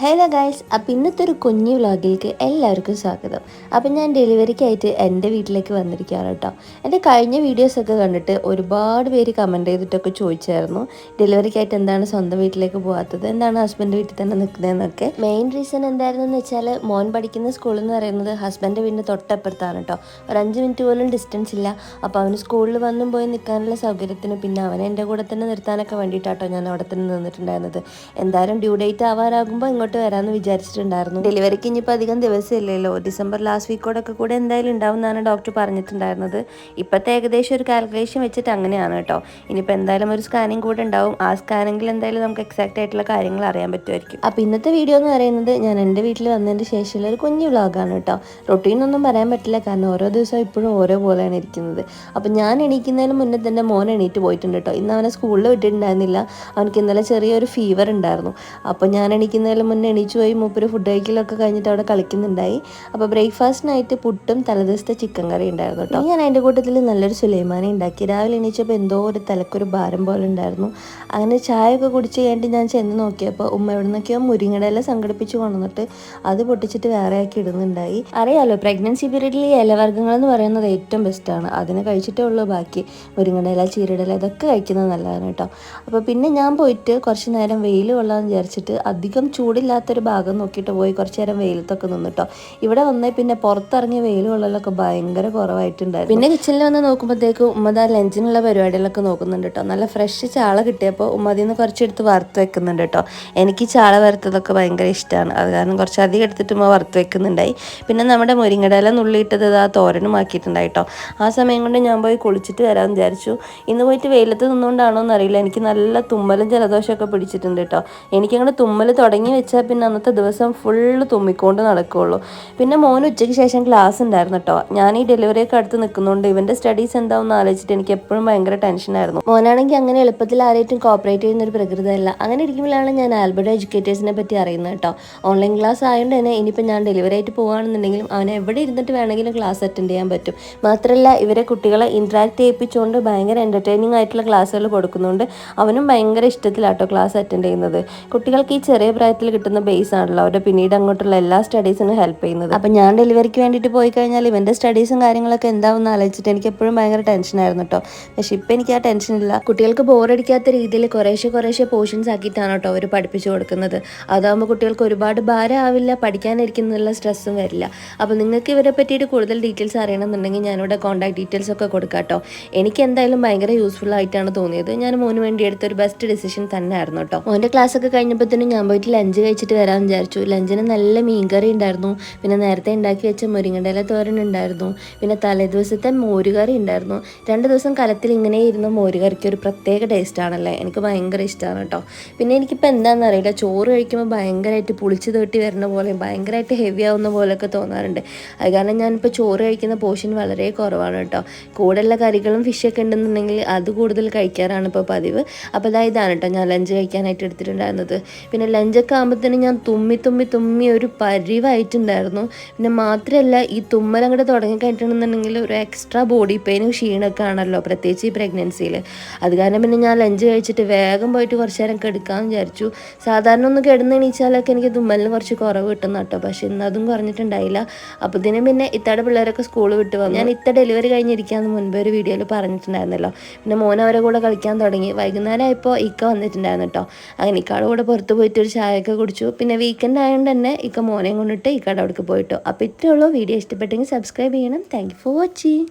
Hello guys അപ്പം ഇന്നത്തെ ഒരു കുഞ്ഞു വ്ളോഗിലേക്ക് എല്ലാവർക്കും സ്വാഗതം. അപ്പം ഞാൻ ഡെലിവറിക്കായിട്ട് എന്റെ വീട്ടിലേക്ക് വന്നിരിക്കുകയാണ് കേട്ടോ. എന്റെ കഴിഞ്ഞ വീഡിയോസൊക്കെ കണ്ടിട്ട് ഒരുപാട് പേര് കമന്റ് ചെയ്തിട്ടൊക്കെ ചോദിച്ചായിരുന്നു. ഡെലിവറിക്കായിട്ട് എന്താണ് സ്വന്തം വീട്ടിലേക്ക് പോകാത്തത്? എന്താണ് ഹസ്ബൻഡ് വീട്ടിൽ തന്നെ നിൽക്കുന്നതെന്നൊക്കെ. മെയിൻ റീസൺ എന്തായിരുന്നു എന്ന് വെച്ചാൽ മോൻ പഠിക്കുന്ന സ്കൂൾ എന്ന് പറയുന്നത് ഹസ്ബൻഡ് വീടിന്റെ തൊട്ടപ്പുറത്താണ് കേട്ടോ. ഒരു അഞ്ച് മിനിറ്റ് പോലും ഡിസ്റ്റൻസ് ഇല്ല. അപ്പോൾ അവന് സ്കൂളിൽ വന്നും പോയി നിൽക്കാനുള്ള സൗകര്യത്തിന് പിന്നെ അവനെ എന്റെ കൂടെ തന്നെ നിർത്താനൊക്കെ വേണ്ടിയിട്ടാട്ടോ ഞാൻ അവിടെ തന്നെ നിന്നിട്ടുണ്ടായിരുന്നത്. എന്തായാലും ഡ്യൂ ഡേറ്റ് ആവാറാകുമ്പോൾ ഇങ്ങോട്ട് വരാമെന്ന് വിചാരിച്ചിട്ടുണ്ടായിരുന്നു. ഡെലിവറിക്ക് ഇനിയിപ്പോൾ അധികം ദിവസമില്ലല്ലോ. ഡിസംബർ ലാസ്റ്റ് വീക്കോടൊക്കെ കൂടെ എന്തായാലും ഉണ്ടാവും എന്നാണ് ഡോക്ടർ പറഞ്ഞിട്ടുണ്ടായിരുന്നത്. ഇപ്പോഴത്തെ ഏകദേശം ഒരു കാൽക്കുലേഷൻ വെച്ചിട്ട് അങ്ങനെയാണ് കേട്ടോ. ഇനിയിപ്പോൾ എന്തായാലും ഒരു സ്കാനിങ് കൂടെ ഉണ്ടാവും. ആ സ്കാനിങ്ങിൽ എന്തായാലും നമുക്ക് എക്സാക്റ്റ് ആയിട്ടുള്ള കാര്യങ്ങൾ അറിയാൻ പറ്റുമായിരിക്കും. അപ്പോൾ ഇന്നത്തെ വീഡിയോ എന്ന് പറയുന്നത് ഞാൻ എന്റെ വീട്ടിൽ വന്നതിന് ശേഷമുള്ള ഒരു കുഞ്ഞു വ്ളോഗാണ് കേട്ടോ. റൊട്ടീൻ ഒന്നും പറയാൻ പറ്റില്ല. കാരണം ഓരോ ദിവസവും ഇപ്പോഴും ഓരോ പോലെയാണ് ഇരിക്കുന്നത്. അപ്പോൾ ഞാൻ എണീക്കുന്നതിന് മുന്നേ തന്നെ മോൻ എണീറ്റ് പോയിട്ടുണ്ട് കേട്ടോ. ഇന്ന് അവനെ സ്കൂളിൽ വിട്ടിട്ടുണ്ടായിരുന്നില്ല. അവനക്ക് ഇന്നലെ ചെറിയൊരു ഫീവർ ഉണ്ടായിരുന്നു. അപ്പോൾ ഞാൻ എണീക്കുന്നതിന് മുന്നേ എണീച്ചു പോയി മൂപ്പര് ഫുഡ് കഴിക്കലൊക്കെ കഴിഞ്ഞിട്ട് അവിടെ കളിക്കുന്നുണ്ടായി. അപ്പോൾ ബ്രേക്ക്ഫാസ്റ്റിനായിട്ട് പുട്ടും തലേദിവസത്തെ ചിക്കൻ കറി ഉണ്ടായിരുന്നു കേട്ടോ. ഞാൻ അതിന്റെ കൂട്ടത്തിൽ നല്ലൊരു സുലൈമാനി ഉണ്ടാക്കി. രാവിലെ എണീച്ചപ്പോൾ എന്തോ ഒരു തലക്കൊരു ഭാരം പോലെ ഉണ്ടായിരുന്നു. അങ്ങനെ ചായയൊക്കെ കുടിച്ച് കഴിഞ്ഞിട്ട് ഞാൻ ചെന്ന് നോക്കിയപ്പോൾ ഉമ്മ എവിടെ നിന്നൊക്കെയോ മുരിങ്ങടയില സംഘടിപ്പിച്ച് കൊണ്ടുവന്നിട്ട് അത് പൊട്ടിച്ചിട്ട് വേറെ ആക്കി ഇടുന്നുണ്ടായി. അറിയാലോ പ്രഗ്നൻസി പീരീഡിൽ ഈ ഇലവർഗങ്ങൾ എന്ന് പറയുന്നത് ഏറ്റവും ബെസ്റ്റാണ് അതിനെ കഴിച്ചിട്ടേ ഉള്ളൂ. ബാക്കി മുരിങ്ങടയില ചീരടയില ഇതൊക്കെ കഴിക്കുന്നത് നല്ലതാണ് കേട്ടോ. അപ്പോൾ പിന്നെ ഞാൻ പോയിട്ട് കുറച്ച് നേരം വെയിൽ കൊള്ളാമെന്ന് വിചാരിച്ചിട്ട് അധികം ചൂടില്ലാത്തൊരു ഭാഗം നോക്കിയിട്ട് പോയി കുറച്ചു നേരം വെയിലത്തൊക്കെ നിന്നിട്ടോ ഇവിടെ വന്നേ പിന്നെ പുറത്തിറങ്ങിയ വെയിൽ ഭയങ്കര കുറവായിട്ടുണ്ടായിരുന്നു. പിന്നെ കിച്ചണിൽ വന്ന് നോക്കുമ്പോഴത്തേക്കും ഉമ്മത ലഞ്ചിനുള്ള പരിപാടികളൊക്കെ നോക്കുന്നുണ്ട് കേട്ടോ നല്ല ഫ്രഷ് ചാള കിട്ടിയപ്പോൾ ഉമ്മതിൽ നിന്ന് കുറച്ചെടുത്ത് വറുത്ത് വെക്കുന്നുണ്ട് കേട്ടോ എനിക്ക് ചാള വറുത്തതൊക്കെ ഭയങ്കര ഇഷ്ടമാണ് അത് കാരണം കുറച്ച് അധികം എടുത്തിട്ട് ഉമ്മ വറുത്ത് വെക്കുന്നുണ്ടായി. പിന്നെ നമ്മുടെ മുരിങ്ങടല നുള്ളിയിട്ടത് ആ തോരനും ആക്കിയിട്ടുണ്ടായി കേട്ടോ ആ സമയം കൊണ്ട് ഞാൻ പോയി കുളിച്ചിട്ട് വരാമെന്ന് വിചാരിച്ചു. ഇന്ന് പോയിട്ട് വെയിലത്ത് നിന്നുകൊണ്ടാണോ എന്നറിയില്ല എനിക്ക് നല്ല തുമ്മലും ജലദോഷമൊക്കെ പിടിച്ചിട്ടുണ്ട് കേട്ടോ എനിക്കങ്ങനെ തുമ്മൽ തുടങ്ങി വെച്ചാൽ പിന്നെ അന്നത്തെ ദിവസം ഫുള്ള് തുമ്മിക്കൊണ്ട് നടക്കുകയുള്ളൂ പിന്നെ മോന് ഉച്ചയ്ക്ക് ശേഷം ക്ലാസ് ഉണ്ടായിരുന്നു കേട്ടോ ഞാൻ ഈ ഡെലിവറിയൊക്കെ അടുത്ത് നിൽക്കുന്നുണ്ട് ഇവന്റെ സ്റ്റഡീസ് എന്താണെന്ന് ആലോചിച്ചിട്ട് എനിക്ക് എപ്പോഴും ഭയങ്കര ടെൻഷനായിരുന്നു മോനാണെങ്കിൽ അങ്ങനെ എളുപ്പത്തിൽ ആരായിട്ടും കോപ്പറേറ്റ് ചെയ്യുന്ന ഒരു പ്രകൃതമല്ല. അങ്ങനെ ഇരിക്കുമ്പോഴാണ് ഞാൻ ആൽബർട്ട് എഡ്യൂക്കേറ്റേഴ്സിനെ പറ്റി അറിയുന്നത് കേട്ടോ ഓൺലൈൻ ക്ലാസ് ആയതുകൊണ്ട് തന്നെ ഇനിയിപ്പോൾ ഞാൻ ഡെലിവറി ആയിട്ട് പോകുകയാണെന്നുണ്ടെങ്കിലും അവനെ എവിടെ ഇരുന്നിട്ട് വേണമെങ്കിലും ക്ലാസ് അറ്റൻഡ് ചെയ്യാൻ പറ്റും. മാത്രമല്ല ഇവരെ കുട്ടികളെ ഇൻട്രാക്ട് ചെയ്യിപ്പിച്ചുകൊണ്ട് ഭയങ്കര എന്റർടൈനിങ് ആയിട്ടുള്ള ക്ലാസ്സുകൾ കൊടുക്കുന്നുണ്ട് അവനും ഭയങ്കര ഇഷ്ടത്തിലാട്ടോ ക്ലാസ് അറ്റൻഡ് ചെയ്യുന്നത്. കുട്ടികൾക്ക് ഈ ചെറിയ പ്രായത്തിൽ കിട്ടുന്ന ബേസ് ആണല്ലോ. അവരുടെ പിന്നീട് അങ്ങോട്ടുള്ള എല്ലാ സ്റ്റഡീസിനും ഹെൽപ്പ് ചെയ്യുന്നത്. അപ്പം ഞാൻ ഡെലിവറിക്ക് വേണ്ടിയിട്ട് പോയി കഴിഞ്ഞാൽ ഇവന്റെ സ്റ്റഡീസും കാര്യങ്ങളൊക്കെ എന്താവുമെന്ന് ആലോചിച്ചിട്ട് എനിക്ക് എപ്പോഴും ഭയങ്കര ടെൻഷനായിരുന്നു കേട്ടോ പക്ഷെ ഇപ്പം എനിക്ക് ആ ടെൻഷൻ ഇല്ല. കുട്ടികൾക്ക് ബോറടിക്കാത്ത രീതിയിൽ കുറേശ്ശെ കുറേശ്ശെ പോർഷൻസ് ആക്കിയിട്ടാണ് കേട്ടോ അവർ പഠിപ്പിച്ചു കൊടുക്കുന്നത്. അതാകുമ്പോൾ കുട്ടികൾക്ക് ഒരുപാട് ഭാരമാവില്ല പഠിക്കാനിരിക്കുന്നുള്ള സ്ട്രെസ്സും വരില്ല. അപ്പോൾ നിങ്ങൾക്ക് ഇവരെ പറ്റിയിട്ട് കൂടുതൽ ഡീറ്റെയിൽസ് അറിയണമെന്നുണ്ടെങ്കിൽ ഞാനിവിടെ കോൺടാക്ട് ഡീറ്റെയിൽസ് ഒക്കെ കൊടുക്കാം കേട്ടോ എനിക്ക് എന്തായാലും ഭയങ്കര യൂസ്ഫുൾ ആയിട്ടാണ് തോന്നിയത്. ഞാൻ മോന് വേണ്ടി എടുത്ത ഒരു ബെസ്റ്റ് ഡിസിഷൻ തന്നെ ആയിരുന്നു കേട്ടോ മോന്റെ ക്ലാസ് ഒക്കെ കഴിഞ്ഞപ്പോഴത്തേനും ഞാൻ പോയിട്ട് ലഞ്ച് കഴിച്ചിട്ട് വരാമെന്ന് വിചാരിച്ചു. ലഞ്ചിന് നല്ല മീൻകറി ഉണ്ടായിരുന്നു. പിന്നെ നേരത്തെ ഉണ്ടാക്കി വെച്ച മുരിങ്ങടല തോരൻ ഉണ്ടായിരുന്നു. പിന്നെ തലേദിവസത്തെ മോരുകറി ഉണ്ടായിരുന്നു. രണ്ട് ദിവസം കലത്തിൽ ഇങ്ങനെ ഇരുന്ന മോരുകറിക്ക് ഒരു പ്രത്യേക ടേസ്റ്റ് ആണല്ലേ? എനിക്ക് ഭയങ്കര ഇഷ്ടമാണ് കേട്ടോ. പിന്നെ എനിക്കിപ്പോൾ എന്താണെന്ന് അറിയില്ല. ചോറ് കഴിക്കുമ്പോൾ ഭയങ്കരമായിട്ട് പുളിച്ച് തേട്ടി വരുന്ന പോലെ ഭയങ്കരമായിട്ട് ഹെവി ആവുന്ന പോലെയൊക്കെ തോന്നാറുണ്ട്. അത് കാരണം ഞാനിപ്പോൾ ചോറ് കഴിക്കുന്ന പോർഷൻ വളരെ കുറവാണ് കേട്ടോ. കൂടെയുള്ള കറികളും ഫിഷൊക്കെ ഉണ്ടെന്നുണ്ടെങ്കിൽ അത് കൂടുതൽ കഴിക്കാറാണ് ഇപ്പോൾ പതിവ്. അപ്പോൾ അതായതാണ് കേട്ടോ ഞാൻ ലഞ്ച് കഴിക്കാനായിട്ട് എടുത്തിട്ടുണ്ടായിരുന്നത്. പിന്നെ ലഞ്ചൊക്കെ ആകുമ്പോഴത്തേനും ഞാൻ തുമ്മി തുമ്മി തുമ്മി ഒരു പരിവായിട്ടുണ്ടായിരുന്നു. പിന്നെ മാത്രമല്ല ഈ തുമ്മൽ അങ്ങോട്ട് തുടങ്ങിക്കഴിഞ്ഞിട്ടുണ്ടെന്നുണ്ടെങ്കിൽ ഒരു എക്സ്ട്രാ ബോഡി പെയിനും ക്ഷീണമൊക്കെ ആണല്ലോ പ്രത്യേകിച്ച് ഈ പ്രഗ്നൻസിയിൽ അത് കാരണം പിന്നെ ഞാൻ ലഞ്ച് കഴിച്ചിട്ട് വേഗം പോയിട്ട് കുറച്ച് നേരം കെടുക്കാമെന്ന് വിചാരിച്ചു. സാധാരണ ഒന്ന് കിടന്ന് എണീച്ചാലൊക്കെ എനിക്ക് തുമ്മലിന് കുറച്ച് കുറവ് കിട്ടുന്ന കേട്ടോ. പക്ഷേ ഇന്ന് അതും കുറഞ്ഞിട്ടുണ്ടായില്ല. അപ്പോൾ ഇതിന് പിന്നെ ഇത്തയുടെ പിള്ളേരൊക്കെ സ്കൂൾ വിട്ട് വന്നു. ഞാൻ ഇത്ത ഡെലിവറി കഴിഞ്ഞിരിക്കാമെന്ന് മുൻപേ ഒരു വീഡിയോയിൽ പറഞ്ഞിട്ടുണ്ടായിരുന്നല്ലോ. പിന്നെ മോൻ അവരെ കൂടെ കളിക്കാൻ തുടങ്ങി. വൈകുന്നേരം ആയപ്പോൾ ഇക്ക വന്നിട്ടുണ്ടായിരുന്നു കേട്ടോ. അങ്ങനെ ഇക്കാടെ കൂടെ പുറത്ത് പോയിട്ട് ഒരു ചായയൊക്കെ കുടിച്ചു. പിന്നെ വീക്കെൻഡ് ആയതുകൊണ്ട് തന്നെ ഇക്ക മോനെയും കൊണ്ടിട്ട് ഇക്കടെ അവിടേക്ക് പോയിട്ടോ. അപ്പോൾ ഇത്രയുള്ളൂ വീഡിയോ ഇഷ്ടപ്പെട്ടെങ്കിൽ സബ്സ്ക്രൈബ് ചെയ്യണം. Thank for watching